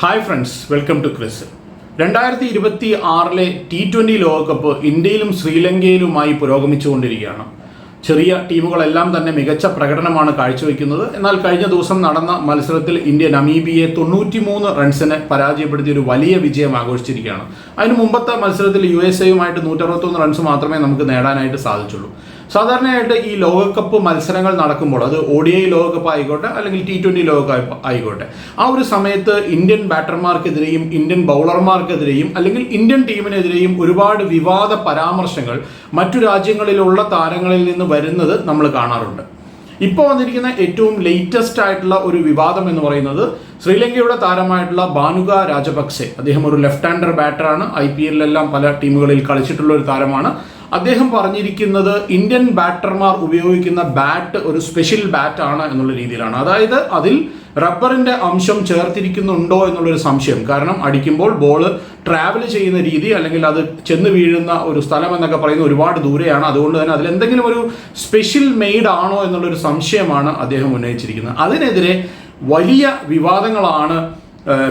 Hi friends welcome to Chris രണ്ടായിരത്തി ഇരുപത്തി ആറിലെ ടി ട്വന്റി ലോകകപ്പ് ഇന്ത്യയിലും ശ്രീലങ്കയിലുമായി പുരോഗമിച്ചുകൊണ്ടിരിക്കുകയാണ്. ചെറിയ ടീമുകളെല്ലാം തന്നെ മികച്ച പ്രകടനമാണ് കാഴ്ചവെക്കുന്നത്. എന്നാൽ കഴിഞ്ഞ ദിവസം നടന്ന മത്സരത്തിൽ ഇന്ത്യ നമീബിയെ തൊണ്ണൂറ്റിമൂന്ന് റൺസിന് പരാജയപ്പെടുത്തിയ ഒരു വലിയ വിജയം ആഘോഷിച്ചിരിക്കുകയാണ്. അതിന് മുമ്പത്തെ മത്സരത്തിൽ യു എസ് എയുമായിട്ട് നൂറ്ററുപത്തൊന്ന് റൺസ് മാത്രമേ നമുക്ക് നേടാനായിട്ട് സാധിച്ചുള്ളൂ. സാധാരണയായിട്ട് ഈ ലോകകപ്പ് മത്സരങ്ങൾ നടക്കുമ്പോൾ അത് ഒ ഡി ഐ ലോകകപ്പ് ആയിക്കോട്ടെ അല്ലെങ്കിൽ ടി ട്വന്റി ലോകകപ്പ് ആയിക്കോട്ടെ. ആ ഒരു സമയത്ത് ഇന്ത്യൻ ബാറ്റർമാർക്കെതിരെയും ഇന്ത്യൻ ബൗളർമാർക്കെതിരെയും അല്ലെങ്കിൽ ഇന്ത്യൻ ടീമിനെതിരെയും ഒരുപാട് വിവാദ പരാമർശങ്ങൾ മറ്റു രാജ്യങ്ങളിലുള്ള താരങ്ങളിൽ നിന്ന് വരുന്നത് നമ്മൾ കാണാറുണ്ട്. ഇപ്പോൾ വന്നിരിക്കുന്ന ഏറ്റവും ലേറ്റസ്റ്റ് ആയിട്ടുള്ള ഒരു വിവാദം എന്ന് പറയുന്നത് ശ്രീലങ്കയുടെ താരമായിട്ടുള്ള ബാനുക രാജപക്സെ. അദ്ദേഹം ഒരു ലെഫ്റ്റ് ഹാൻഡർ ബാറ്ററാണ് ഐ പി എല്ലിലെല്ലാം പല ടീമുകളിൽ കളിച്ചിട്ടുള്ള ഒരു താരമാണ്. അദ്ദേഹം പറഞ്ഞിരിക്കുന്നത് ഇന്ത്യൻ ബാറ്റർമാർ ഉപയോഗിക്കുന്ന ബാറ്റ് ഒരു സ്പെഷ്യൽ ബാറ്റ് ആണ് എന്നുള്ള രീതിയിലാണ്. അതായത് അതിൽ റബ്ബറിന്റെ അംശം ചേർത്തിരിക്കുന്നുണ്ടോ എന്നുള്ളൊരു സംശയം. കാരണം അടിക്കുമ്പോൾ ബോൾ ട്രാവൽ ചെയ്യുന്ന രീതി അല്ലെങ്കിൽ അത് ചെന്ന് വീഴുന്ന ഒരു സ്ഥലം എന്നൊക്കെ പറയുന്ന ഒരുപാട് ദൂരെയാണ്. അതുകൊണ്ട് തന്നെ അതിൽ എന്തെങ്കിലും ഒരു സ്പെഷ്യൽ മെയ്ഡ് ആണോ എന്നുള്ളൊരു സംശയമാണ് അദ്ദേഹം ഉന്നയിച്ചിരിക്കുന്നത്. അതിനെതിരെ വലിയ വിവാദങ്ങളാണ്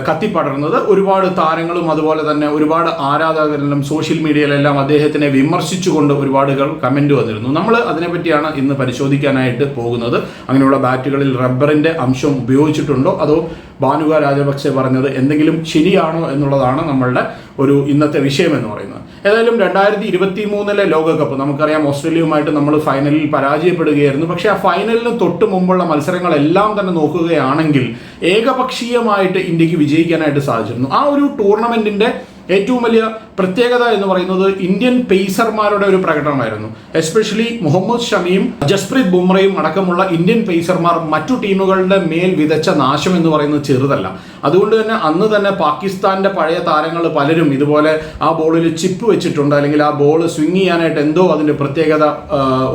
കത്തിപ്പടർന്നത്. ഒരുപാട് താരങ്ങളും അതുപോലെ തന്നെ ഒരുപാട് ആരാധകരിലും സോഷ്യൽ മീഡിയയിലെല്ലാം അദ്ദേഹത്തിനെ വിമർശിച്ചുകൊണ്ട് ഒരുപാട് കമന്റ് വന്നിരുന്നു. നമ്മൾ അതിനെപ്പറ്റിയാണ് ഇന്ന് പരിശോധിക്കാനായിട്ട് പോകുന്നത്. അങ്ങനെയുള്ള ബാറ്റുകളിൽ റബ്ബറിന്റെ അംശം ഉപയോഗിച്ചിട്ടുണ്ടോ? അതോ ഭാനുക രാജപക്സെ പറഞ്ഞത് എന്തെങ്കിലും ശരിയാണോ എന്നുള്ളതാണ് നമ്മളുടെ ഒരു ഇന്നത്തെ വിഷയം എന്ന് പറയുന്നത്. ഏതായാലും രണ്ടായിരത്തി ഇരുപത്തി മൂന്നിലെ ലോകകപ്പ് നമുക്കറിയാം ഓസ്ട്രേലിയയുമായിട്ട് നമ്മൾ ഫൈനലിൽ പരാജയപ്പെടുകയായിരുന്നു. പക്ഷേ ആ ഫൈനലിന് തൊട്ട് മുമ്പുള്ള മത്സരങ്ങളെല്ലാം തന്നെ നോക്കുകയാണെങ്കിൽ ഏകപക്ഷീയമായിട്ട് ഇന്ത്യയ്ക്ക് വിജയിക്കാനായിട്ട് സാധിച്ചിരുന്നു. ആ ഒരു ടൂർണമെന്റിന്റെ ഏറ്റവും വലിയ പ്രത്യേകത എന്ന് പറയുന്നത് ഇന്ത്യൻ പേസർമാരുടെ ഒരു പ്രകടനമായിരുന്നു. എസ്പെഷ്യലി മുഹമ്മദ് ഷമിയും ജസ്പ്രീത് ബുംറയും അടക്കമുള്ള ഇന്ത്യൻ പേസർമാർ മറ്റു ടീമുകളുടെ മേൽ വിതച്ച നാശം എന്ന് പറയുന്നത് ചെറുതല്ല. അതുകൊണ്ട് തന്നെ അന്ന് തന്നെ പാകിസ്ഥാന്റെ പഴയ താരങ്ങൾ പലരും ഇതുപോലെ ആ ബോളിൽ ചിപ്പ് വെച്ചിട്ടുണ്ട്. അല്ലെങ്കിൽ ആ ബോൾ സ്വിങ് ചെയ്യാനായിട്ട് എന്തോ അതിന്റെ പ്രത്യേകത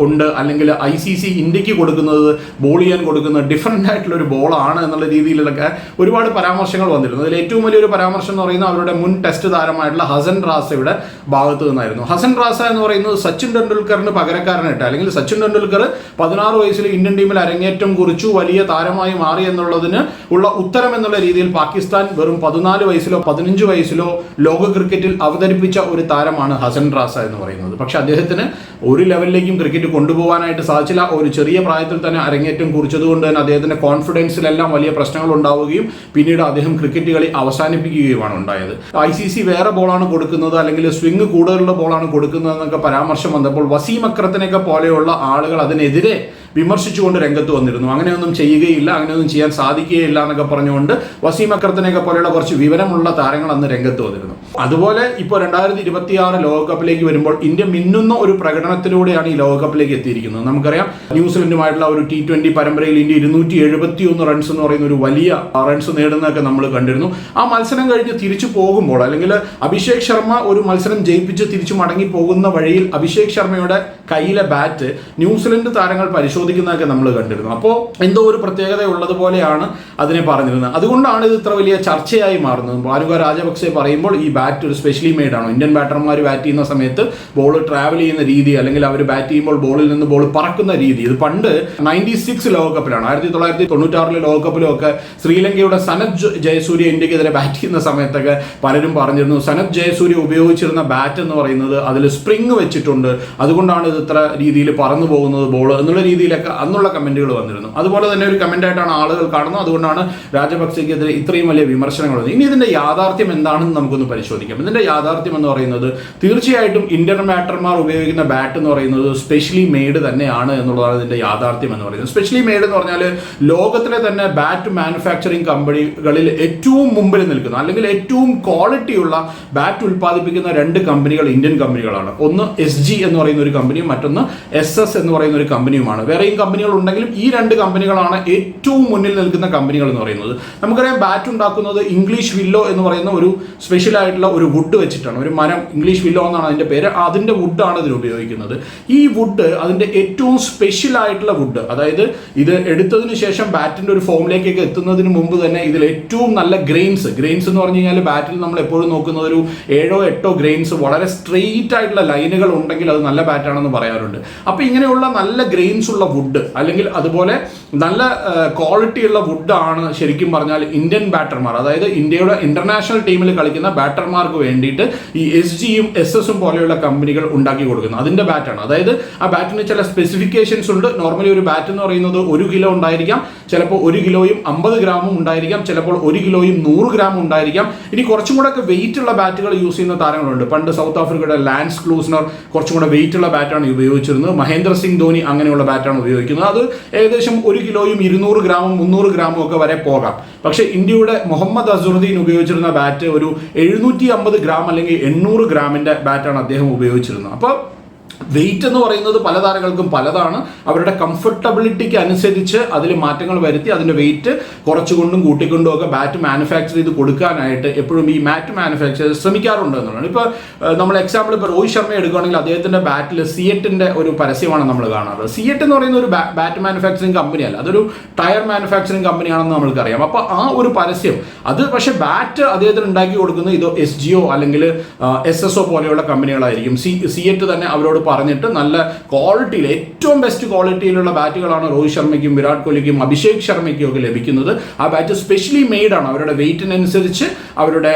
ഉണ്ട്. അല്ലെങ്കിൽ ഐ സി സി ഇന്ത്യയ്ക്ക് കൊടുക്കുന്നത് ബോൾ ചെയ്യാൻ കൊടുക്കുന്ന ഡിഫറെന്റ് ആയിട്ടുള്ള ഒരു ബോളാണ് എന്നുള്ള രീതിയിലൊക്കെ ഒരുപാട് പരാമർശങ്ങൾ വന്നിരുന്നു. അതിൽ ഏറ്റവും വലിയൊരു പരാമർശം എന്ന് പറയുന്നത് അവരുടെ മുൻ ടെസ്റ്റ് താരമായിട്ടുള്ള ഹസൻ റാസയുടെ ഭാഗത്തു നിന്നായിരുന്നു. ഹസൻ റാസ എന്ന് പറയുന്നത് സച്ചിൻ ടെണ്ടുൽക്കറിന് പകരക്കാരനായിട്ട് അല്ലെങ്കിൽ സച്ചിൻ ടെണ്ടുൽക്കർ പതിനാറ് വയസ്സിൽ ഇന്ത്യൻ ടീമിൽ അരങ്ങേറ്റം കുറിച്ചു വലിയ താരമായി മാറി എന്നുള്ളതിന് ഉള്ള ഉത്തരം എന്നുള്ള രീതിയിൽ പാകിസ്ഥാൻ വെറും പതിനാല് വയസ്സിലോ പതിനഞ്ച് വയസ്സിലോ ലോക ക്രിക്കറ്റിൽ അവതരിപ്പിച്ച ഒരു താരമാണ് ഹസൻ റാസ എന്ന് പറയുന്നത്. പക്ഷെ അദ്ദേഹത്തിന് ഒരു ലെവലിലേക്കും ക്രിക്കറ്റ് കൊണ്ടുപോകാനായിട്ട് സാധിച്ചില്ല. ഒരു ചെറിയ പ്രായത്തിൽ തന്നെ അരങ്ങേറ്റം കുറിച്ചതുകൊണ്ട് തന്നെ അദ്ദേഹത്തിന്റെ കോൺഫിഡൻസിലെല്ലാം വലിയ പ്രശ്നങ്ങൾ ഉണ്ടാവുകയും പിന്നീട് അദ്ദേഹം ക്രിക്കറ്റ് കളി അവസാനിപ്പിക്കുകയുമാണ് ഉണ്ടായത്. ഐ സി സി വേറെ ബോളാണ് കൊടുക്കുന്നത്. അല്ലെങ്കിൽ സ്വിങ് കൂടുതലുള്ള ബോളാണ് കൊടുക്കുന്നത് എന്നൊക്കെ പരാമർശം വന്നപ്പോൾ വസീം അക്രത്തിനെയൊക്കെ പോലെയുള്ള ആളുകൾ അതിനെതിരെ വിമർശിച്ചുകൊണ്ട് രംഗത്ത് വന്നിരുന്നു. അങ്ങനെയൊന്നും ചെയ്യുകയില്ല അങ്ങനെയൊന്നും ചെയ്യാൻ സാധിക്കുകയില്ല എന്നൊക്കെ പറഞ്ഞുകൊണ്ട് വസീം അക്രത്തിനെയൊക്കെ പോലെയുള്ള കുറച്ച് വിവരമുള്ള താരങ്ങൾ അന്ന് രംഗത്ത് വന്നിരുന്നു. അതുപോലെ ഇപ്പോൾ രണ്ടായിരത്തി ഇരുപത്തി ആറ് ലോകകപ്പിലേക്ക് വരുമ്പോൾ ഇന്ത്യ മിന്നുന്ന ഒരു പ്രകടനത്തിലൂടെയാണ് ഈ ലോകകപ്പിലേക്ക് എത്തിയിരിക്കുന്നത്. നമുക്കറിയാം ന്യൂസിലൻഡുമായിട്ടുള്ള ഒരു ടി ട്വന്റി പരമ്പരയിൽ ഇന്ത്യ ഇരുന്നൂറ്റി എഴുപത്തി ഒന്ന് റൺസ് എന്ന് പറയുന്ന ഒരു വലിയ റൺസ് നേടുന്നതൊക്കെ നമ്മൾ കണ്ടിരുന്നു. ആ മത്സരം കഴിഞ്ഞ് തിരിച്ചു പോകുമ്പോൾ അല്ലെങ്കിൽ അഭിഷേക് ശർമ്മ ഒരു മത്സരം ജയിപ്പിച്ച് തിരിച്ചു മടങ്ങി പോകുന്ന വഴിയിൽ അഭിഷേക് ശർമ്മയുടെ കയ്യിലെ ബാറ്റ് ന്യൂസിലൻഡ് താരങ്ങൾ പരിശോധിക്കുന്നതൊക്കെ നമ്മൾ കണ്ടിരുന്നു. അപ്പോൾ എന്തോ ഒരു പ്രത്യേകത ഉള്ളതുപോലെയാണ് അതിനെ പറഞ്ഞിരുന്നത്. അതുകൊണ്ടാണ് ഇത് ഇത്ര വലിയ ചർച്ചയായി മാറുന്നത്. ബാലുക രാജപക്സെ പറയുമ്പോൾ ഈ ബാറ്റ് ഒരു സ്പെഷ്യലി മെയ്ഡ് ആണോ? ഇന്ത്യൻ ബാറ്റർമാർ ബാറ്റ് ചെയ്യുന്ന സമയത്ത് ബോൾ ട്രാവൽ ചെയ്യുന്ന രീതി അല്ലെങ്കിൽ അവർ ബാറ്റ് ചെയ്യുമ്പോൾ ബോളിൽ നിന്ന് ബോൾ പറക്കുന്ന രീതി. ഇത് പണ്ട് നയന്റി സിക്സ് ലോകകപ്പിലാണ്. ആയിരത്തി തൊള്ളായിരത്തി തൊണ്ണൂറ്റാറിലെ ലോകകപ്പിലും ഒക്കെ ശ്രീലങ്കയുടെ സനത് ജയസൂര്യ ഇന്ത്യക്കെതിരെ ബാറ്റ് ചെയ്യുന്ന സമയത്തൊക്കെ പലരും പറഞ്ഞിരുന്നു സനത് ജയസൂര്യ ഉപയോഗിച്ചിരുന്ന ബാറ്റ് എന്ന് പറയുന്നത് അതിൽ സ്പ്രിങ് വെച്ചിട്ടുണ്ട്. അതുകൊണ്ടാണ് ഇത് ഇത്ര രീതിയിൽ പറന്നു പോകുന്നത് ബോൾ എന്നുള്ള രീതിയിലൊക്കെ അന്നുള്ള കമന്റുകൾ വന്നിരുന്നു. അതുപോലെ തന്നെ ഒരു കമന്റ് ആയിട്ടാണ് ആളുകൾ കാണുന്നത്. അതുകൊണ്ടാണ് രാജപക്സെക്കെതിരെ ഇത്രയും വലിയ വിമർശനങ്ങൾ വന്നത്. ഇനി ഇതിന്റെ യാഥാർത്ഥ്യം എന്താണെന്ന് നമുക്കൊന്ന് പരിശോധിക്കാം. ഇതിന്റെ യാഥാർത്ഥ്യം എന്ന് പറയുന്നത് തീർച്ചയായിട്ടും ഇന്ത്യൻ ബാറ്റർമാർ ഉപയോഗിക്കുന്ന ബാറ്റ് എന്ന് പറയുന്നത് സ്പെഷ്യലി മെയ്ഡ് തന്നെയാണ് എന്നുള്ളതാണ് ഇതിന്റെ യാഥാർത്ഥ്യം എന്ന് പറയുന്നത്. സ്പെഷ്യലി മെയ്ഡ് എന്ന് പറഞ്ഞാൽ ലോകത്തിലെ തന്നെ ബാറ്റ് മാനുഫാക്ചറിങ് കമ്പനികളിൽ ഏറ്റവും മുമ്പിൽ നിൽക്കുന്ന അല്ലെങ്കിൽ ഏറ്റവും ക്വാളിറ്റിയുള്ള ബാറ്റ് ഉൽപ്പാദിപ്പിക്കുന്ന രണ്ട് കമ്പനികൾ ഇന്ത്യൻ കമ്പനികളാണ് ഒന്ന് എസ് ജി എന്ന് പറയുന്ന ഒരു കമ്പനിയും മറ്റൊന്ന് എസ് എസ് എന്ന് പറയുന്ന ഒരു കമ്പനിയുമാണ് വേറെയും കമ്പനികൾ ഉണ്ടെങ്കിലും ഈ രണ്ട് കമ്പനികളാണ് ഏറ്റവും മുന്നിൽ നിൽക്കുന്ന കമ്പനികൾ എന്ന് പറയുന്നത്. നമുക്കറിയാം ബാറ്റ് ഉണ്ടാക്കുന്നത് ഇംഗ്ലീഷ് വില്ലോ എന്ന് പറയുന്ന ഒരു സ്പെഷ്യൽ ആയിട്ടുള്ള ഒരു വുഡ് വെച്ചിട്ടാണ്. ഒരു മരം ഇംഗ്ലീഷ് വില്ലോ എന്നാണ് അതിന്റെ പേര്. അതിന്റെ വുഡാണ് ഇതിൽ ഉപയോഗിക്കുന്നത്. ഈ വുഡ് അതിന്റെ ഏറ്റവും സ്പെഷ്യൽ ആയിട്ടുള്ള വുഡ് അതായത് ഇത് എടുത്തതിന് ശേഷം ബാറ്റിന്റെ ഒരു ഫോമിലേക്കൊക്കെ എത്തുന്നതിന് മുമ്പ് തന്നെ ഇതിൽ ഏറ്റവും നല്ല ഗ്രെയിൻസ് ഗ്രെയിൻസ് എന്ന് പറഞ്ഞു കഴിഞ്ഞാൽ ബാറ്റിൽ നമ്മൾ എപ്പോഴും നോക്കുന്നത് ഒരു ഏഴോ എട്ടോ ഗ്രെയിൻസ് വളരെ സ്ട്രെയിറ്റ് ആയിട്ടുള്ള ലൈനുകൾ ഉണ്ടെങ്കിൽ അത് നല്ല ബാറ്റാണെന്ന് പറയാറുണ്ട്. അപ്പോൾ ഇങ്ങനെയുള്ള നല്ല ഗ്രെയിൻസ് ഉള്ള വുഡ് അല്ലെങ്കിൽ അതുപോലെ നല്ല ക്വാളിറ്റിയുള്ള വുഡാണ് ശരിക്കും പറഞ്ഞാൽ ഇന്ത്യൻ ബാറ്റർമാർ അതായത് ഇന്ത്യയുടെ ഇന്റർനാഷണൽ ടീമിൽ കളിക്കുന്ന ബാറ്റർമാർക്ക് വേണ്ടിയിട്ട് ഈ എസ് ജിയും എസ് എസും പോലെയുള്ള കമ്പനികൾ ഉണ്ടാക്കി കൊടുക്കുന്നത് അതിന്റെ ബാറ്റാണ് അതായത് ആ ബാറ്റിന് ചില സ്പെസിഫിക്കേഷൻസ് ഉണ്ട്. നോർമലി ഒരു ബാറ്റ് എന്ന് പറയുന്നത് ഒരു കിലോ ഉണ്ടായിരിക്കാം. ചിലപ്പോൾ ഒരു കിലോയും അമ്പത് ഗ്രാമും ഉണ്ടായിരിക്കാം ചിലപ്പോൾ ഒരു കിലോയും നൂറ് ഗ്രാമും ഉണ്ടായിരിക്കാം. ഇനി കുറച്ചും കൂടെ ഒക്കെ വെയിറ്റ് ഉള്ള ബാറ്റുകൾ യൂസ് ചെയ്യുന്ന താരങ്ങളുണ്ട്. പണ്ട് സൗത്ത് ആഫ്രിക്കയുടെ ലാൻസ് ക്ലൂസ്നർ കുറച്ചും കൂടെ വെയിറ്റ് ഉള്ള ബാറ്റാണ് ഉപയോഗിച്ചിരുന്നത്. മഹേന്ദ്ര സിംഗ് ധോനി അങ്ങനെയുള്ള ബാറ്റാണ് ഉപയോഗിക്കുന്നത്. അത് ഏകദേശം ഒരു കിലോയും ഇരുന്നൂറ് ഗ്രാമും മുന്നൂറ് ഗ്രാമും ഒക്കെ വരെ പോകാം. പക്ഷേ ഇന്ത്യയുടെ മുഹമ്മദ് അസുറുദ്ദീൻ ഉപയോഗിച്ചിരുന്ന ബാറ്റ് ഒരു എഴുന്നൂറ്റി അമ്പത് ഗ്രാം അല്ലെങ്കിൽ എണ്ണൂറ് ഗ്രാമിന്റെ ബാറ്റാണ് അദ്ദേഹം ഉപയോഗിച്ചിരുന്നത്. അപ്പോൾ വെയിറ്റ് എന്ന് പറയുന്നത് പല താരങ്ങൾക്കും പലതാണ്. അവരുടെ കംഫർട്ടബിലിറ്റിക്ക് അനുസരിച്ച് അതിൽ മാറ്റങ്ങൾ വരുത്തി അതിന്റെ വെയിറ്റ് കുറച്ചുകൊണ്ടും കൂട്ടിക്കൊണ്ടും ഒക്കെ ബാറ്റ് മാനുഫാക്ചർ ചെയ്ത് കൊടുക്കാനായിട്ട് എപ്പോഴും ഈ മാറ്റ് മാനുഫാക്ചർ ശ്രമിക്കാറുണ്ട് എന്നുള്ളതാണ്. ഇപ്പോൾ നമ്മൾ എക്സാമ്പിൾ ഇപ്പോൾ രോഹിത് ശർമ്മ എടുക്കുകയാണെങ്കിൽ അദ്ദേഹത്തിന്റെ ബാറ്റിൽ സിയറ്റിന്റെ ഒരു പരസ്യമാണ് നമ്മൾ കാണാറ്. സിയറ്റ് എന്ന് പറയുന്ന ഒരു ബാറ്റ് മാനുഫാക്ചറിങ് കമ്പനിയല്ല അതൊരു ടയർ മാനുഫാക്ചറിങ് കമ്പനിയാണെന്ന് നമ്മൾക്കറിയാം. അപ്പോൾ ആ ഒരു പരസ്യം അത് പക്ഷേ ബാറ്റ് അദ്ദേഹത്തിന് ഉണ്ടാക്കി കൊടുക്കുന്നത് ഇതോ എസ് ജിഒ അല്ലെങ്കിൽ എസ് എസ് ഒ പോലെയുള്ള കമ്പനികളായിരിക്കും സി സിയറ്റ് തന്നെ അവരോട് പറഞ്ഞിട്ട് നല്ല ക്വാളിറ്റിയിൽ ഏറ്റവും ബെസ്റ്റ് ക്വാളിറ്റിയിലുള്ള ബാറ്റുകളാണ് രോഹിത് ശർമ്മയ്ക്കും വിരാട് കോഹ്ലിക്കും അഭിഷേക് ശർമ്മയ്ക്കും ഒക്കെ ലഭിക്കുന്നത്. ആ ബാറ്റ് സ്പെഷ്യലി മെയ്ഡാണ് അവരുടെ വെയിറ്റിനനുസരിച്ച് അവരുടെ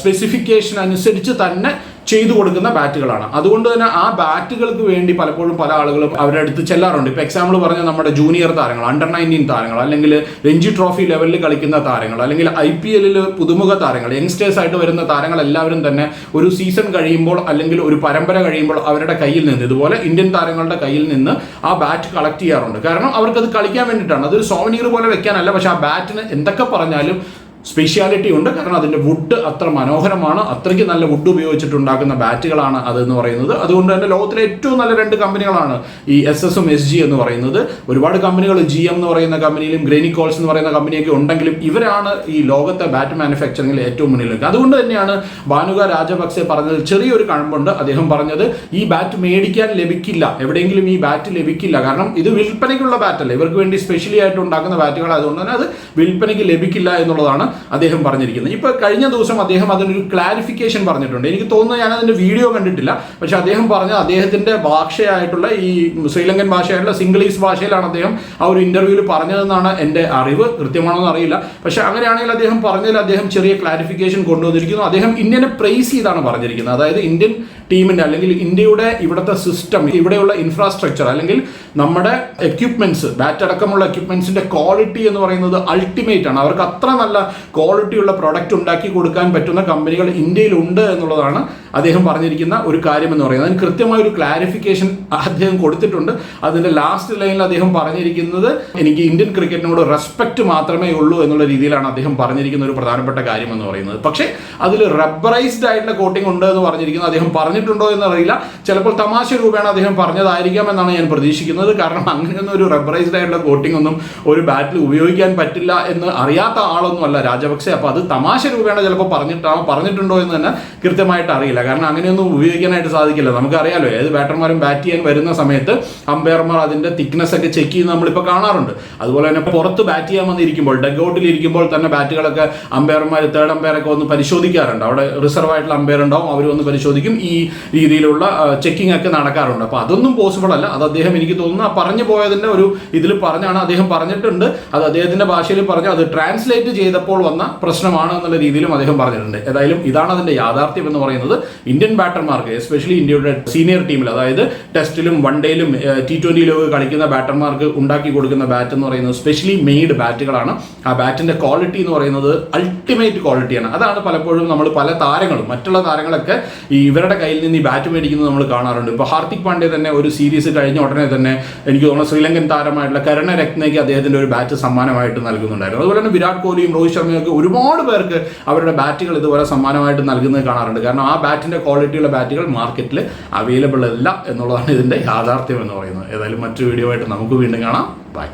സ്പെസിഫിക്കേഷൻ അനുസരിച്ച് തന്നെ ചെയ്തു കൊടുക്കുന്ന ബാറ്റുകളാണ്. അതുകൊണ്ട് തന്നെ ആ ബാറ്റുകൾക്ക് വേണ്ടി പലപ്പോഴും പല ആളുകളും അവരുടെ അടുത്ത് ചെല്ലാറുണ്ട്. ഇപ്പോൾ എക്സാമ്പിൾ പറഞ്ഞാൽ നമ്മുടെ ജൂനിയർ താരങ്ങൾ അണ്ടർ നയന്റീൻ താരങ്ങൾ അല്ലെങ്കിൽ രഞ്ജി ട്രോഫി ലെവലിൽ കളിക്കുന്ന താരങ്ങൾ അല്ലെങ്കിൽ ഐ പി എല്ലിൽ പുതുമുഖ താരങ്ങൾ യങ്സ്റ്റേഴ്സ് ആയിട്ട് വരുന്ന താരങ്ങൾ എല്ലാവരും തന്നെ ഒരു സീസൺ കഴിയുമ്പോൾ അല്ലെങ്കിൽ ഒരു പരമ്പര കഴിയുമ്പോൾ അവരുടെ കയ്യിൽ നിന്ന് ഇതുപോലെ ഇന്ത്യൻ താരങ്ങളുടെ കയ്യിൽ നിന്ന് ആ ബാറ്റ് കളക്ട് ചെയ്യാറുണ്ട്. കാരണം അവർക്കത് കളിക്കാൻ വേണ്ടിയിട്ടാണ്. അതൊരു സോവനീർ പോലെ വെക്കാനല്ല പക്ഷെ ആ ബാറ്റിന് എന്തൊക്കെ പറഞ്ഞാലും സ്പെഷ്യാലിറ്റി ഉണ്ട്. കാരണം അതിന്റെ വുഡ് അത്ര മനോഹരമാണ്. അത്രയ്ക്ക് നല്ല വുഡ് ഉപയോഗിച്ചിട്ടുണ്ടാക്കുന്ന ബാറ്റുകളാണ് അതെന്ന് പറയുന്നത്. അതുകൊണ്ട് തന്നെ ലോകത്തിലെ ഏറ്റവും നല്ല രണ്ട് കമ്പനികളാണ് ഈ എസ് എസും എസ് ജി എന്ന് പറയുന്നത്. ഒരുപാട് കമ്പനികൾ ജി എം എന്ന് പറയുന്ന കമ്പനിയിലും ഗ്രേനിക്കോൾസ് എന്ന് പറയുന്ന കമ്പനിയൊക്കെ ഉണ്ടെങ്കിലും ഇവരാണ് ഈ ലോകത്തെ ബാറ്റ് മാനുഫാക്ചറിംഗിൽ ഏറ്റവും മുന്നിൽ നിൽക്കുക അതുകൊണ്ട് തന്നെയാണ് ഭാനുക രാജപക്സെ പറഞ്ഞത് ചെറിയൊരു കഴമ്പുണ്ട്. അദ്ദേഹം പറഞ്ഞത് ഈ ബാറ്റ് മേടിക്കാൻ ലഭിക്കില്ല. എവിടെയെങ്കിലും ഈ ബാറ്റ് ലഭിക്കില്ല. കാരണം ഇത് വിൽപ്പനയ്ക്കുള്ള ബാറ്റല്ല. ഇവർക്ക് വേണ്ടി സ്പെഷ്യലി ആയിട്ട് ഉണ്ടാക്കുന്ന ബാറ്റുകൾ അതുകൊണ്ട് തന്നെ അത് വിൽപ്പനയ്ക്ക് ലഭിക്കില്ല എന്നുള്ളതാണ് അദ്ദേഹം പറഞ്ഞിരിക്കുന്നത്. ഇപ്പൊ കഴിഞ്ഞ ദിവസം അദ്ദേഹം അതിനൊരു ക്ലാരിഫിക്കേഷൻ പറഞ്ഞിട്ടുണ്ട്. എനിക്ക് തോന്നുന്നു ഞാൻ അതിന്റെ വീഡിയോ കണ്ടിട്ടില്ല. പക്ഷെ അദ്ദേഹം പറഞ്ഞ അദ്ദേഹത്തിന്റെ ഭാഷയായിട്ടുള്ള ഈ ശ്രീലങ്കൻ ഭാഷയായിട്ടുള്ള സിംഗ്ലീഷ് ഭാഷയിലാണ് അദ്ദേഹം ആ ഒരു ഇന്റർവ്യൂവിൽ പറഞ്ഞതെന്നാണ് എന്റെ അറിവ്. കൃത്യമാണോ അറിയില്ല. പക്ഷെ അങ്ങനെയാണെങ്കിൽ അദ്ദേഹം പറഞ്ഞതിൽ അദ്ദേഹം ചെറിയ ക്ലാരിഫിക്കേഷൻ കൊണ്ടുവന്നിരിക്കുന്നു. അദ്ദേഹം ഇന്ത്യനെ പ്രൈസ് ചെയ്താണ് പറഞ്ഞിരിക്കുന്നത്. അതായത് ഇന്ത്യൻ ടീമിന്റെ അല്ലെങ്കിൽ ഇന്ത്യയുടെ ഇവിടുത്തെ സിസ്റ്റം ഇവിടെയുള്ള ഇൻഫ്രാസ്ട്രക്ചർ അല്ലെങ്കിൽ നമ്മുടെ എക്യുപ്മെന്റ്സ് ബാറ്റ് അടക്കമുള്ള എക്യുപ്മെന്റ്സിന്റെ ക്വാളിറ്റി എന്ന് പറയുന്നത് അൾട്ടിമേറ്റ് ആണ്. അവർക്ക് അത്ര നല്ല ക്വാളിറ്റിയുള്ള പ്രൊഡക്റ്റ് ഉണ്ടാക്കി കൊടുക്കാൻ പറ്റുന്ന കമ്പനികൾ ഇന്ത്യയിലുണ്ട് എന്നുള്ളതാണ് അദ്ദേഹം പറഞ്ഞിരിക്കുന്ന ഒരു കാര്യം എന്ന് പറയുന്നത്. അതിന് കൃത്യമായ ഒരു ക്ലാരിഫിക്കേഷൻ അദ്ദേഹം കൊടുത്തിട്ടുണ്ട്. അതിന്റെ ലാസ്റ്റ് ലൈനിൽ അദ്ദേഹം പറഞ്ഞിരിക്കുന്നത് എനിക്ക് ഇന്ത്യൻ ക്രിക്കറ്റിനോട് റെസ്പെക്റ്റ് മാത്രമേ ഉള്ളൂ എന്നുള്ള രീതിയിലാണ് അദ്ദേഹം പറഞ്ഞിരിക്കുന്ന ഒരു പ്രധാനപ്പെട്ട കാര്യം എന്ന് പറയുന്നത്. പക്ഷേ അതിൽ റബ്ബറൈസ്ഡ് ആയിട്ടുള്ള കോട്ടിംഗ് ഉണ്ട് എന്ന് പറഞ്ഞിരിക്കുന്നത് അദ്ദേഹം പറഞ്ഞിട്ടുണ്ടോ എന്നറിയില്ല ചിലപ്പോൾ തമാശ രൂപേണ അദ്ദേഹം പറഞ്ഞതായിരിക്കാം എന്നാണ് ഞാൻ പ്രതീക്ഷിക്കുന്നത്. കാരണം അങ്ങനെയൊന്നും ഒരു റബ്ബറൈസ്ഡ് ആയിട്ടുള്ള കോട്ടിംഗ് ഒന്നും ഒരു ബാറ്റിൽ ഉപയോഗിക്കാൻ പറ്റില്ല എന്ന് അറിയാത്ത ആളൊന്നും അല്ല രാജപക്സെ. അപ്പോൾ അത് തമാശ രൂപേണ ചിലപ്പോൾ പറഞ്ഞിട്ടാണോ പറഞ്ഞിട്ടുണ്ടോ എന്ന് തന്നെ കൃത്യമായിട്ട് അറിയില്ല. കാരണം അങ്ങനെയൊന്നും ഉപയോഗിക്കാനായിട്ട് സാധിക്കില്ല. നമുക്കറിയാലോ ഏത് ബാറ്റർമാരും ബാറ്റ് ചെയ്യാൻ വരുന്ന സമയത്ത് അമ്പയർമാർ അതിന്റെ തിക്നെസ് ഒക്കെ ചെക്ക് ചെയ്യുന്ന നമ്മളിപ്പോൾ കാണാറുണ്ട്. അതുപോലെ തന്നെ പുറത്ത് ബാറ്റ് ചെയ്യാൻ വന്നിരിക്കുമ്പോൾ ഡെഗ് ഔട്ടിൽ ഇരിക്കുമ്പോൾ തന്നെ ബാറ്റുകളൊക്കെ അമ്പയർമാർ തേർഡ് അമ്പയറൊക്കെ ഒന്ന് പരിശോധിക്കാറുണ്ട്. അവിടെ റിസർവ് ആയിട്ടുള്ള അമ്പയർ ഉണ്ടാവും അവർ ഒന്ന് പരിശോധിക്കും. ഈ രീതിയിലുള്ള ചെക്കിംഗ് ഒക്കെ നടക്കാറുണ്ട്. അപ്പോൾ അതൊന്നും പോസിബിൾ അല്ല. അത് അദ്ദേഹം എനിക്ക് തോന്നുന്നു ആ പറഞ്ഞു പോയതിന്റെ ഒരു ഇതിൽ പറഞ്ഞാണ് അദ്ദേഹം പറഞ്ഞിട്ടുണ്ട്. അത് അദ്ദേഹത്തിന്റെ ഭാഷയിൽ പറഞ്ഞു അത് ട്രാൻസ്ലേറ്റ് ചെയ്തപ്പോൾ വന്ന പ്രശ്നമാണ് എന്നുള്ള രീതിയിലും അദ്ദേഹം പറഞ്ഞിട്ടുണ്ട്. ഏതായാലും ഇതാണ് അതിന്റെ യാഥാർത്ഥ്യം എന്ന് പറയുന്നത്. ഇന്ത്യൻ ബാറ്റർമാർക്ക് എസ്പെഷ്യലി ഇന്ത്യയുടെ സീനിയർ ടീമിൽ അതായത് ടെസ്റ്റിലും വൺ ഡേയിലും ടി ട്വന്റിയിലും ഒക്കെ കളിക്കുന്ന ബാറ്റർമാർക്ക് ഉണ്ടാക്കി കൊടുക്കുന്ന ബാറ്റ് എന്ന് പറയുന്നത് സ്പെഷ്യലി മെയ്ഡ് ബാറ്റുകളാണ് ആ ബാറ്റിന്റെ ക്വാളിറ്റി എന്ന് പറയുന്നത് അൾട്ടിമേറ്റ് ക്വാളിറ്റിയാണ് അതാണ് പലപ്പോഴും നമ്മൾ പല താരങ്ങളും മറ്റുള്ള താരങ്ങളൊക്കെ ഈ ഇവരുടെ കയ്യിൽ നിന്ന് ഈ ബാറ്റ് മേടിക്കുന്നത് നമ്മൾ കാണാറുണ്ട്. ഇപ്പോൾ ഹാർദിക് പാണ്ഡ്യ തന്നെ ഒരു സീരീസ് കഴിഞ്ഞ ഉടനെ തന്നെ എനിക്ക് തോന്നുന്നു ശ്രീലങ്കൻ താരമായിട്ടുള്ള കരുണ രത്നയ്ക്ക് അദ്ദേഹത്തിന്റെ ഒരു ബാറ്റ് സമ്മാനമായിട്ട് നൽകുന്നുണ്ടായിരുന്നു. അതുപോലെ തന്നെ വിരാട് കോഹ്ലിയും രോഹിത് ശർമ്മയും ഒക്കെ ഒരുപാട് പേർക്ക് അവരുടെ ബാറ്റുകൾ ഇതുപോലെ സമ്മാനമായിട്ട് നൽകുന്നത് കാണാറുണ്ട്. കാരണം ആ ബാറ്റിന്റെ ക്വാളിറ്റിയുള്ള ബാറ്റുകൾ മാർക്കറ്റിൽ അവൈലബിൾ അല്ല എന്നുള്ളതാണ് ഇതിന്റെ യാഥാർത്ഥ്യം എന്ന് പറയുന്നത്. ഏതായാലും മറ്റൊരു വീഡിയോ ആയിട്ട് നമുക്ക് വീണ്ടും കാണാം. ബൈ